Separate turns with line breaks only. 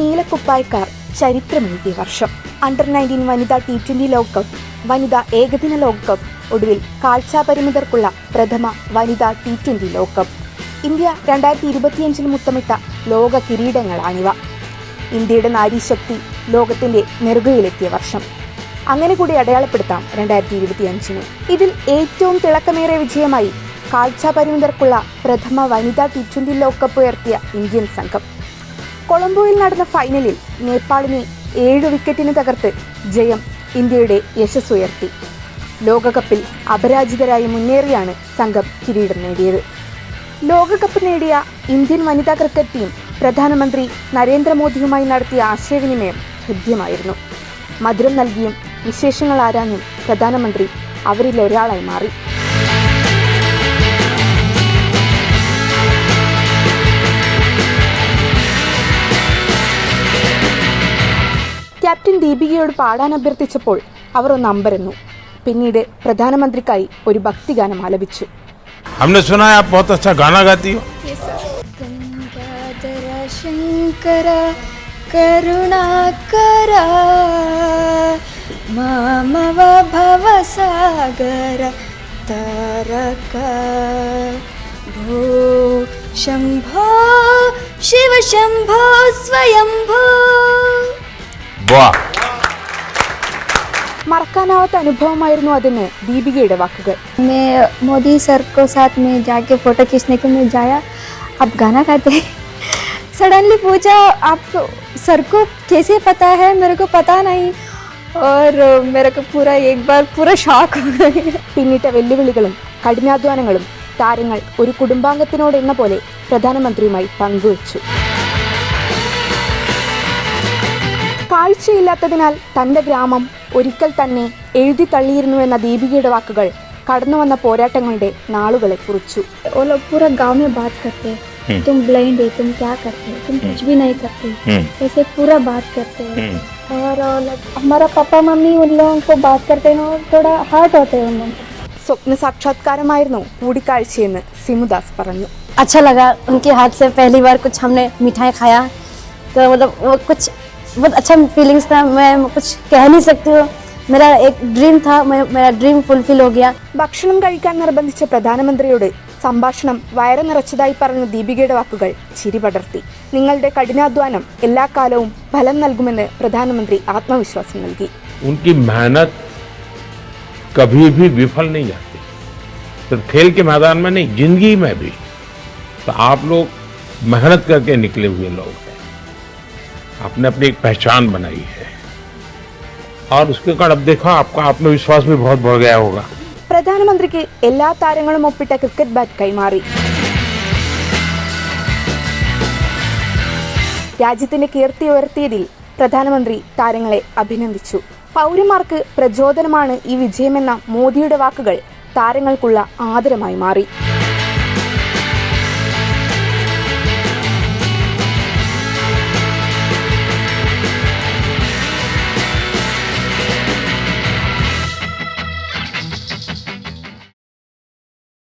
ഉറുഗ്വായ്ക്കാർ ചരിത്രമെഴുതിയ വർഷം. Under nineteen വനിതാ ടി ട്വന്റി ലോകകപ്പ് വനിതാ ഏകദിന ലോകകപ്പ് ഒടുവിൽ കാഴ്ചാപരിമിതർക്കുള്ള പ്രഥമ വനിതാ ടി ട്വന്റി ലോകകപ്പ് ഇന്ത്യ രണ്ടായിരത്തി ഇരുപത്തിയഞ്ചിൽ മുത്തമിട്ട ലോക കിരീടങ്ങളാണിവ. ഇന്ത്യയുടെ നാരീശക്തി ലോകത്തിന്റെ നെറുകയിലെത്തിയ വർഷം. അങ്ങനെ കൂടി അടയാളപ്പെടുത്താം രണ്ടായിരത്തി ഇരുപത്തി അഞ്ചിന് ഇതിൽ ഏറ്റവും തിളക്കമേറിയ വിജയമായി കാഴ്ചാപരിമിതർക്കുള്ള പ്രഥമ വനിതാ ടി ട്വന്റി ലോകകപ്പ് ഉയർത്തിയ ഇന്ത്യൻ സംഘം. കൊളംബോയിൽ നടന്ന ഫൈനലിൽ നേപ്പാളിനെ ഏഴ് വിക്കറ്റിന് തകർത്ത് ജയം ഇന്ത്യയുടെ യശസ്സുയർത്തി. ലോകകപ്പിൽ അപരാജിതരായി മുന്നേറിയാണ് സംഘം കിരീടം നേടിയത്. ലോകകപ്പ് നേടിയ ഇന്ത്യൻ വനിതാ ക്രിക്കറ്റ് ടീം പ്രധാനമന്ത്രി നരേന്ദ്രമോദിയുമായി നടത്തിയ ആശയവിനിമയം ഹൃദ്യമായിരുന്നു. മധുരം നൽകിയും വിശേഷങ്ങൾ ആരാഞ്ഞും പ്രധാനമന്ത്രി അവരിൽ ഒരാളായി മാറി. ക്യാപ്റ്റൻ ദീപികയോട് പാടാൻ അഭ്യർത്ഥിച്ചപ്പോൾ അവർ ഒന്ന് അമ്പരന്നു പിന്നീട് പ്രധാനമന്ത്രിക്കായി ഒരു ഭക്തിഗാനം ആലപിച്ചു
हमने सुना है आप बहुत अच्छा गाना गाती हो
गङ्गाधर शङ्कर करुणाकर मामव भवसागर तारक भो शम्भो शिव शम्भो स्वयम्भो
वाह
മറക്കാനാവാത്ത അനുഭവമായിരുന്നു അതെന്ന് ദീപികയുടെ വാക്കുകൾ
मैं मोदी सर को साथ में जाके फ़ोटो खींचने के लिए जाया आप गाना गाते हैं सडनली पूछा आप सर को कैसे पता है मेरे को पता नहीं और मेरे को पूरा एक बार पूरा शॉक हो गई
പിന്നിട്ട വെല്ലുവിളികളും കഠിനാധ്വാനങ്ങളും താരങ്ങൾ ഒരു കുടുംബാംഗത്തിനോട് എന്ന പോലെ പ്രധാനമന്ത്രിയുമായി പങ്കുവച്ചു കാഴ്ചയില്ലാത്തതിനാൽ തന്റെ ഗ്രാമം ഒരിക്കൽ തന്നെ എഴുതി തള്ളിയിരുന്നുവെന്ന ദീപികയുടെ വാക്കുകൾ കടന്നുവന്ന പോരാട്ടങ്ങളുടെ നാളുകളെ കുറിച്ചു
वो लोग पूरा गांव में बात करते हैं तुम ब्लाइंड है तुम क्या करते हो तुम कुछ भी नहीं करते ऐसे पूरा बात करते हैं और और like, हमारा पापा मम्मी उन लोगों को बात करते हैं और थोड़ा हार्ट होते हैं उन लोग
സ്വപ്ന സാക്ഷാത്കാരമായിരുന്നു കൂടിക്കാഴ്ചയെന്ന് സിമുദാസ് പറഞ്ഞു
अच्छा लगा उनके हाथ से पहली बार कुछ हमने मिठाई खाया तो मतलब वो कुछ बहुत अच्छा फीलिंग्स था मैं कुछ कह नहीं सकती हूँ मेरा एक ड्रीम था मैं- मेरा ड्रीम फुलफिल हो गया
ഭക്ഷണം കഴിക്കാൻ നിർബന്ധിച്ച പ്രധാനമന്ത്രിയോട് സംഭാഷണം വയറ് നിറച്ചതായി പറഞ്ഞ ദീപികയുടെ വാക്കുകൾ ചിരി പടർത്തി നിങ്ങളുടെ കഠിനാധ്വാനം എല്ലാ കാലവും ഫലം നൽകുമെന്ന് പ്രധാനമന്ത്രി ആത്മവിശ്വാസം നൽകി
उनकी मेहनत कभी भी विफल नहीं जाती सिर्फ खेल के मैदान में नहीं जिंदगी में भी तो आप लोग मेहनत करके निकले हुए लोग हैं आपने अपनी एक पहचान बनाई है और उसके कारण अब देखो आपका आत्मविश्वास भी बहुत बढ़ गया होगा
പ്രധാനമന്ത്രിക്ക് എല്ലാ താരങ്ങളും ഒപ്പിട്ട ക്രിക്കറ്റ് ബാറ്റ് കൈമാറി രാജ്യത്തിന്റെ കീർത്തി ഉയർത്തിയതിൽ പ്രധാനമന്ത്രി താരങ്ങളെ അഭിനന്ദിച്ചു പൗരന്മാർക്ക് പ്രചോദനമാണ് ഈ വിജയമെന്ന മോദിയുടെ വാക്കുകൾ താരങ്ങൾക്കുള്ള ആദരമായി മാറി